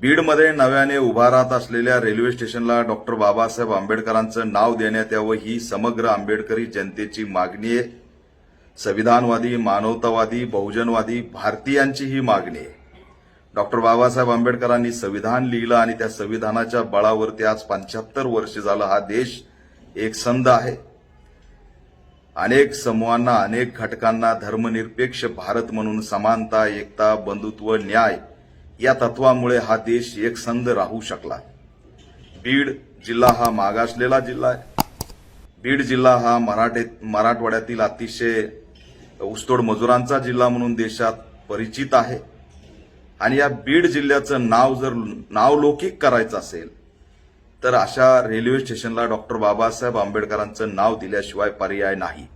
बीडमध्ये नव्याने उभारात असलेल्या रेल्वे स्टेशनला डॉक्टर बाबासाहेब आंबेडकरांचं नाव देण्यात यावं ही समग्र आंबेडकरी जनतेची मागणी आहे. संविधानवादी मानवतावादी बहुजनवादी भारतीयांची ही मागणी आहे. डॉक्टर बाबासाहेब आंबेडकरांनी संविधान लिहिलं आणि त्या संविधानाच्या बळावरती आज पंच्याहत्तर वर्ष झालं. हा देश एक संध आहे. अनेक समूहांना अनेक घटकांना धर्मनिरपेक्ष भारत म्हणून समानता एकता बंधुत्व न्याय या तत्वामुळे हा देश एकसंध राहू शकला. बीड जिल्हा हा मागासलेला जिल्हा आहे. बीड जिल्हा हा मराठे मराठवाड्यातील अतिशय ऊसतोड मजुरांचा जिल्हा म्हणून देशात परिचित आहे. आणि या बीड जिल्ह्याचं नाव जर नावलौकिक करायचं असेल तर अशा रेल्वे स्टेशनला डॉक्टर बाबासाहेब आंबेडकरांचं नाव दिल्याशिवाय पर्याय नाही.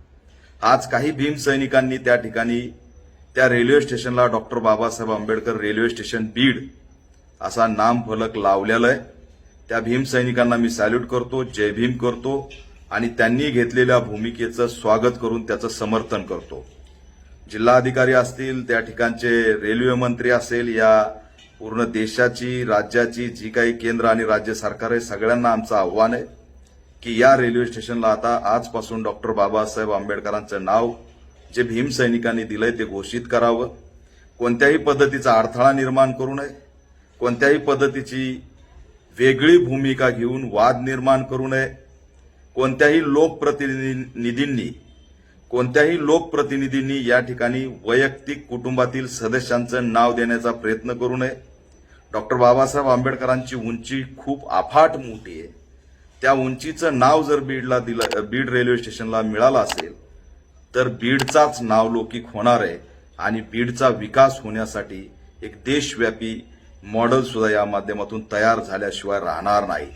आज काही भीमसैनिकांनी त्या ठिकाणी त्या रेल्वे स्टेशनला doctor Babasaheb Ambedkar railway station Beed असा नाम फलक लावलेला आहे. त्या भीमसैनिकांना मी सॅल्यूट करतो जय भीम करतो आणि त्यांनी घेतलेल्या भूमिकेचं स्वागत करून त्याचं समर्थन करतो. जिल्हाधिकारी असतील त्या ठिकाणचे रेल्वे मंत्री असेल या पूर्ण देशाची राज्याची जी काही केंद्र आणि राज्य सरकार आहे सगळ्यांना आमचं आव्हान आहे की या रेल्वे स्टेशनला आता आजपासून डॉक्टर बाबासाहेब आंबेडकरांचं नाव जे भीमसैनिकांनी दिलंय ते घोषित करावं. कोणत्याही पद्धतीचा अडथळा निर्माण करू नये. कोणत्याही पद्धतीची वेगळी भूमिका घेऊन वाद निर्माण करू नये. कोणत्याही लोकप्रतिनिधींनी कोणत्याही लोकप्रतिनिधींनी या ठिकाणी वैयक्तिक कुटुंबातील सदस्यांचं नाव देण्याचा प्रयत्न करू नये. डॉक्टर बाबासाहेब आंबेडकरांची उंची खूप अफाट मोठी आहे. त्या उंचीचं नाव जर बीडला दिलं बीड रेल्वे स्टेशनला मिळालं असेल तर बीडचाच नावलौकिक होणार आहे आणि बीडचा विकास होण्यासाठी एक देशव्यापी मॉडेल सुद्धा या माध्यमातून तयार झाल्याशिवाय राहणार नाही.